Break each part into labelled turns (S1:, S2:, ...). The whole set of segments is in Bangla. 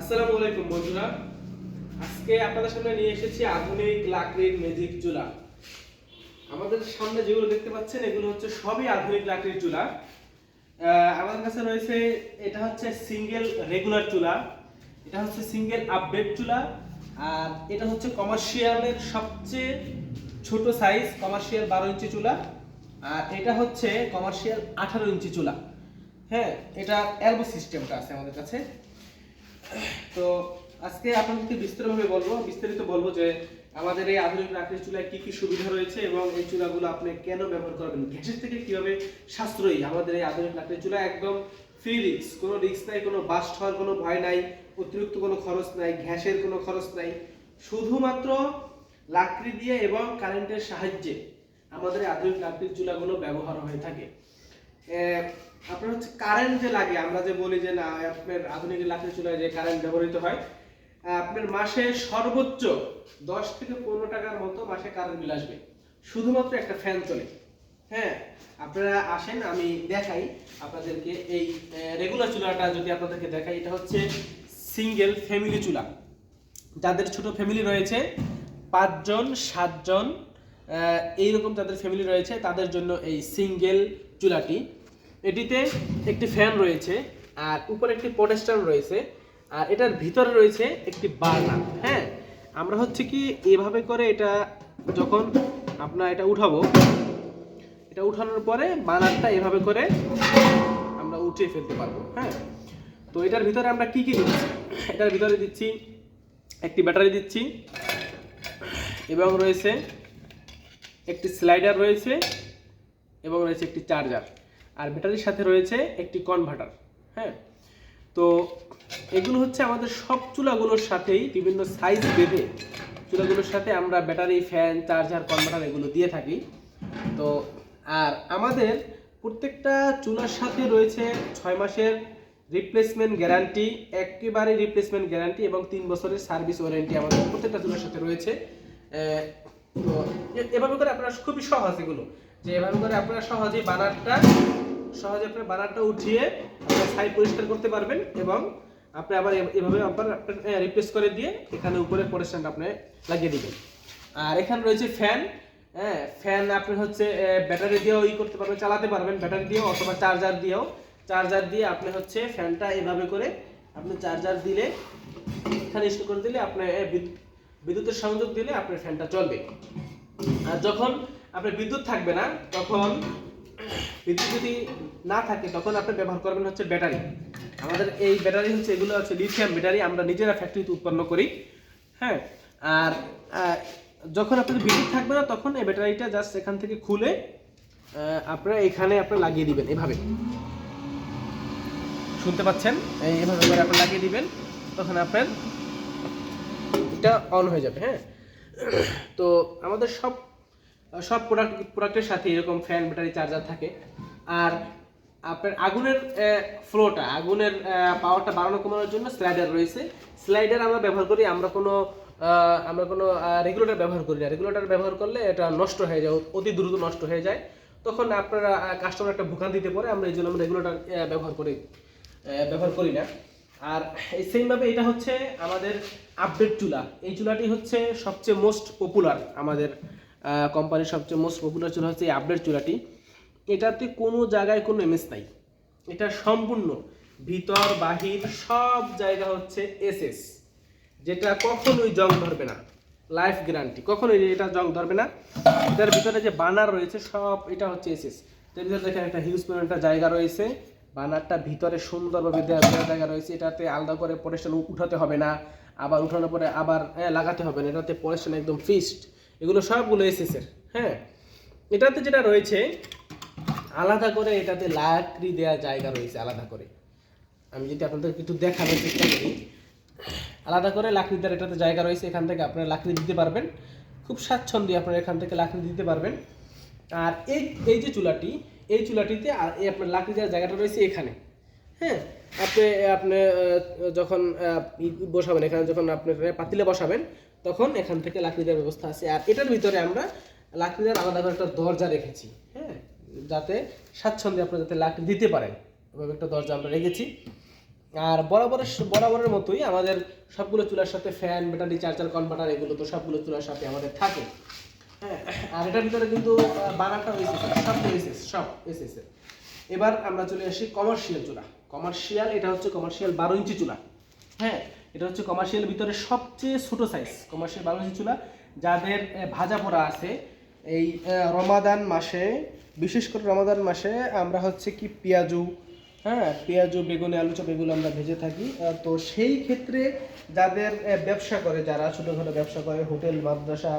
S1: আসসালামু আলাইকুম বন্ধুরা। আজকে আপনাদের সামনে নিয়ে এসেছি আধুনিক লাকড়ির ম্যাজিক চুলা। আমাদের সামনে যেগুলো দেখতে পাচ্ছেন, এগুলো হচ্ছে সবই আধুনিক লাকড়ির চুলা। আমাদের কাছে রয়েছে, এটা হচ্ছে সিঙ্গেল রেগুলার চুলা। এটা হচ্ছে সিঙ্গেল আপডেট চুলা। আর এটা হচ্ছে কমার্শিয়ালের সবচেয়ে ছোট সাইজ কমার্শিয়াল বারো ইঞ্চি চুলা। আর এটা হচ্ছে কমার্শিয়াল আঠারো ইঞ্চি চুলা। হ্যাঁ এটা অ্যালবো সিস্টেমটা আছে আমাদের কাছে। তো আজকে আপনাদেরকে বিস্তারিতভাবে বলব, বিস্তারিত বলব যে আমাদের এই আধুনিক লাকড়ির চুলায় কি কি সুবিধা রয়েছে এবং এই চুলাগুলো আপনি কেন ব্যবহার করবেন, গ্যাসের থেকে কীভাবে সাশ্রয়ী আমাদের এই আধুনিক লাকড়ির চুলা, একদম ফ্রি রিক্স কোনো রিস্ক নাই, কোনো বাস্ট হওয়ার কোনো ভয় নাই, অতিরিক্ত কোনো খরচ নাই, গ্যাসের কোনো খরচ নাই, শুধুমাত্র লাকড়ি দিয়ে এবং কারেন্টের সাহায্যে আমাদের আধুনিক লাকড়ির চুলাগুলো ব্যবহার হয়ে থাকে। আপনার হচ্ছে কারেন্ট যে লাগে, আমরা যে বলি যে না, আপনার আধুনিক লাকড়ি চুলায় যে কারেন্ট ব্যবহৃত হয় আপনার মাসে সর্বোচ্চ দশ থেকে পনেরো টাকার মতো মাসে কারেন্ট বিল আসবে। শুধুমাত্র একটা ফ্যান চলে। হ্যাঁ আপনারা আসেন, আমি দেখাই আপনাদেরকে এই রেগুলার চুলাটা যদি আপনাদেরকে দেখাই, এটা হচ্ছে সিঙ্গেল ফ্যামিলি চুলা। যাদের ছোট ফ্যামিলি রয়েছে, পাঁচজন, সাতজন এইরকম যাদের ফ্যামিলি রয়েছে, তাদের জন্য এই সিঙ্গেল চুলাটি। এটিতে একটি ফ্যান রয়েছে আর উপরে একটি পটেস্টার রয়েছে আর এটার ভিতরে রয়েছে একটি বার্নার হ্যাঁ? আমরা হচ্ছে কি এভাবে করে এটা যখন আপনার এটা উঠাবো, এটা উঠানোর পরে বার্নারটা এভাবে করে আমরা উঠিয়ে ফেলতে পারব হ্যাঁ? তো এটার ভিতরে আমরা কি কি দিচ্ছি? এটার ভিতরে দিচ্ছি একটি ব্যাটারি দিচ্ছি এবং রয়েছে একটি স্লাইডার রয়েছে এবং রয়েছে একটি চার্জার। আর ব্যাটারির সাথে রয়েছে একটি কনভার্টার হ্যাঁ? তো এগুলো হচ্ছে আমাদের সব চুলাগুলোর সাথেই বিভিন্ন সাইজ বেঁধে চুলাগুলোর সাথে আমরা ব্যাটারি ফ্যান চার্জার কনভার্টার এগুলো দিয়ে থাকি। তো আর আমাদের প্রত্যেকটা চুলার সাথে রয়েছে ছয় মাসের রিপ্লেসমেন্ট গ্যারান্টি একেবারে রিপ্লেসমেন্ট গ্যারান্টি এবং তিন বছরের সার্ভিস ওয়ারেন্টি আমাদের প্রত্যেকটা চুলার সাথে রয়েছে। তো এভাবে করে আপনারা খুবই সহজ এগুলো। যে এভাবে করে আপনারা সহজেই বানারটা সহজে আপনার বানারটা উঠিয়ে আপনার ছাই পরিষ্কার করতে পারবেন এবং আপনি আবার এভাবে আবার রিপ্লেস করে দিয়ে এখানে উপরে পরিষ্কার আপনি লাগিয়ে দিবেন। আর এখানে রয়েছে ফ্যান হ্যাঁ ফ্যান আপনি হচ্ছে ব্যাটারি দিয়েও ই করতে পারবেন চালাতে পারবেন ব্যাটারি দিয়েও অথবা চার্জার দিয়েও। চার্জার দিয়ে আপনি হচ্ছে ফ্যানটা এভাবে করে আপনি চার্জার দিলে এখানে ইনস্টল করে দিলে আপনি এ, বিদ্যুতের সংযোগ দিলে আপনার ফ্যানটা চলবে। আর যখন আপনার বিদ্যুৎ থাকবে না, তখন বিদ্যুৎ যদি না থাকে, তখন আপনি ব্যবহার করবেন হচ্ছে ব্যাটারি। আমাদের এই ব্যাটারি হচ্ছে, এগুলো হচ্ছে লিথিয়াম ব্যাটারি আমরা নিজেরা ফ্যাক্টরিতে উৎপন্ন করি। হ্যাঁ? আর যখন আপনাদের বিদ্যুৎ থাকবে না, তখন এই ব্যাটারিটা জাস্ট এখান থেকে খুলে আপনারা এখানে আপনারা লাগিয়ে দিবেন, এভাবে। শুনতে পাচ্ছেন? এই এভাবে করে আপনি লাগিয়ে দিবেন, তখন আপনার এটা অন হয়ে যাবে হ্যাঁ? তো আমাদের সব সব প্রোডাক্ট প্রোডাক্টের সাথে এরকম ফ্যান ব্যাটারি চার্জার থাকে। আর আপনার আগুনের ফ্লোটা আগুনের পাওয়ারটা বাড়ানো কমানোর জন্য স্লাইডার রয়েছে। স্লাইডার আমরা ব্যবহার করি, আমরা কোনো আমরা কোনো রেগুলেটর ব্যবহার করি না। রেগুলেটর ব্যবহার করলে এটা নষ্ট হয়ে যায়, অতি দ্রুত নষ্ট হয়ে যায়। তখন আপনারা কাস্টমার একটা দিতে পারে, আমরা এই জন্য আমরা রেগুলেটর ব্যবহার করি ব্যবহার করি না। আর এই সেমভাবে এটা হচ্ছে আমাদের আপডেট চুলা। এই চুলাটি হচ্ছে সবচেয়ে মোস্ট পপুলার আমাদের কোম্পানির সবচেয়ে মোস্ট পপুলার চুলা হচ্ছে এই আপডেট চুলাটি। এটাতে কোনো জায়গায় কোনো এমএস নাই। এটা সম্পূর্ণ ভিতর বাহির সব জায়গা হচ্ছে এসএস যেটা কখনোই জং ধরবে না। লাইফ গ্যারান্টি কখনোই এটা জং ধরবে না। এটার ভিতরে যে বানার রয়েছে সব এটা হচ্ছে এসএস এর ভিতরে দেখেন একটা হিউজ পরিমাণ একটা জায়গা রয়েছে। বানারটা ভিতরে সুন্দরভাবে দেওয়া দেওয়া জায়গা রয়েছে। এটাতে আলাদা করে পরেশন উঠাতে হবে না। আবার উঠানোর পরে আবার হ্যাঁ, লাগাতে হবে না। এটাতে পরেশন একদম ফিক্সড এগুলো সবগুলো এসএস এর হ্যাঁ? এটাতে যেটা রয়েছে, আলাদা করে এটাতে লাকড়ি দেওয়া জায়গা রয়েছে আলাদা করে। আমি যদি আপনাদের একটু দেখানোর চেষ্টা করি, আলাদা করে লাকড়ি দেওয়ার এটাতে জায়গা রয়েছে, এখান থেকে আপনারা লাকড়ি দিতে পারবেন। খুব স্বাচ্ছন্দ্যে আপনারা এখান থেকে লাকড়ি দিতে পারবেন। আর এই এই যে চুলাটি, এই চুলাটিতে আর এই আপনার লাকড়ি দেওয়ার জায়গাটা রয়েছে এখানে হ্যাঁ? আপনি আপনি যখন বসাবেন, এখানে যখন আপনি পাতিলে বসাবেন তখন এখান থেকে লাকড়ি দেওয়ার ব্যবস্থা আছে। আর এটার ভিতরে আমরা লাকড়ি দেওয়ার আলাদা করে একটা দরজা রেখেছি হ্যাঁ? যাতে স্বাচ্ছন্দ্যে আপনারা যাতে লাকড়ি দিতে পারেন। এভাবে একটা দরজা আমরা রেখেছি। আর বরাবরের বরাবরের মতোই আমাদের সবগুলো চুলার সাথে ফ্যান ব্যাটারি চার্জার কনভার্টার এগুলো তো সবগুলো চুলার সাথে আমাদের থাকে। হ্যাঁ আর এটার ভিতরে কিন্তু আহ, বানারটা হয়েছে সব হয়েছে সব এসেছে এবার আমরা চলে আসি কমার্শিয়াল চুলা। কমার্শিয়াল এটা হচ্ছে কমার্শিয়াল বারো ইঞ্চি চুলা। হ্যাঁ এটা হচ্ছে কমার্শিয়াল ভিতরে সবচেয়ে ছোট সাইজ কমার্শিয়াল ইঞ্চি চুলা। যাদের ভাজা পোড়া আছে, এই রমাদান মাসে, বিশেষ করে রমাদান মাসে আমরা হচ্ছে কি পেঁয়াজু হ্যাঁ পেঁয়াজু, বেগুনে, আলু চপ এগুলো আমরা ভেজে থাকি। তো সেই ক্ষেত্রে যাদের ব্যবসা করে, যারা ছোটোখাটো ব্যবসা করে, হোটেল, মাদ্রাসা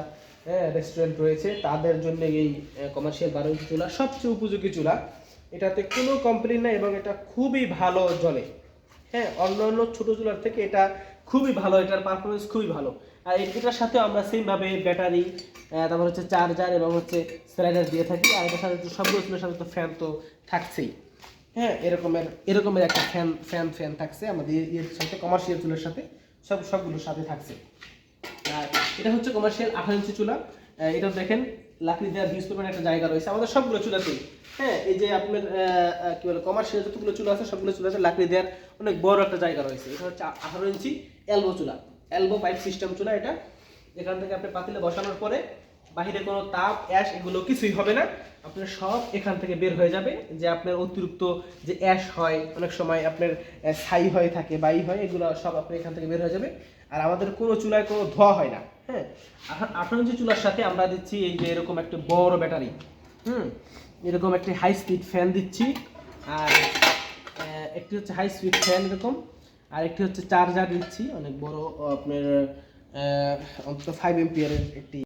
S1: হ্যাঁ রেস্টুরেন্ট রয়েছে, তাদের জন্য এই কমার্শিয়াল বারো চুলা সবচেয়ে উপযোগী চুলা। এটাতে কোনো কমপ্লেন নাই এবং এটা খুবই ভালো জ্বলে হ্যাঁ অন্য অন্য ছোটো চুলার থেকে এটা খুবই ভালো, এটার পারফরমেন্স খুবই ভালো। আর এটার সাথে আমরা সেমভাবে ব্যাটারি তারপর হচ্ছে চার্জার এবং হচ্ছে স্লাইডার দিয়ে থাকি। আর এটার সাথে সবগুলো চুলের সাথে তো ফ্যান তো থাকছেই। হ্যাঁ এরকমের এরকমের একটা ফ্যান ফ্যান ফ্যান থাকছে আমাদের এর সাথে কমার্শিয়াল চুলের সাথে। সব, সবগুলোর সাথে থাকছে। আর এটা হচ্ছে কমার্শিয়াল আঠারো ইঞ্চি চুলা। এটা দেখেন, লাকড়ি দেওয়ার ইউজ করবেন একটা জায়গা রয়েছে। আমাদের সবগুলো চুলাতেই। হ্যাঁ এই যে আপনার কি বলে কমার্শিয়াল যতগুলো চুলা আছে, সবগুলো চুলাতে লাকড়ি দেওয়ার অনেক বড় একটা জায়গা রয়েছে। এটা হচ্ছে আঠারো ইঞ্চি এলবো চুলা। এলবো পাইপ সিস্টেম চুলা এটা। এখান থেকে আপনি পাতিলে বসানোর পরে বাহিরে কোনো তাপ অ্যাশ এগুলো কিছুই হবে না। আপনার সব এখান থেকে বের হয়ে যাবে। যে আপনার অতিরিক্ত যে অ্যাশ হয়, অনেক সময় আপনার ছাই হয়ে থাকে, বাই হয়, এগুলো সব আপনার এখান থেকে বের হয়ে যাবে। আর আমাদের কোনো চুলায় কোনো ধোয়া হয় না। হ্যাঁ আঠারো ইঞ্চি চুলার সাথে আমরা দিচ্ছি এই যে এরকম একটা বড় ব্যাটারি। হুম, এরকম একটি হাই স্পিড ফ্যান দিচ্ছি। আর একটি হচ্ছে হাই স্পিড ফ্যান এরকম, আর একটি হচ্ছে চার্জার দিচ্ছি। অনেক বড়, আপনার অন্তত ফাইভ এমপিয়ারের একটি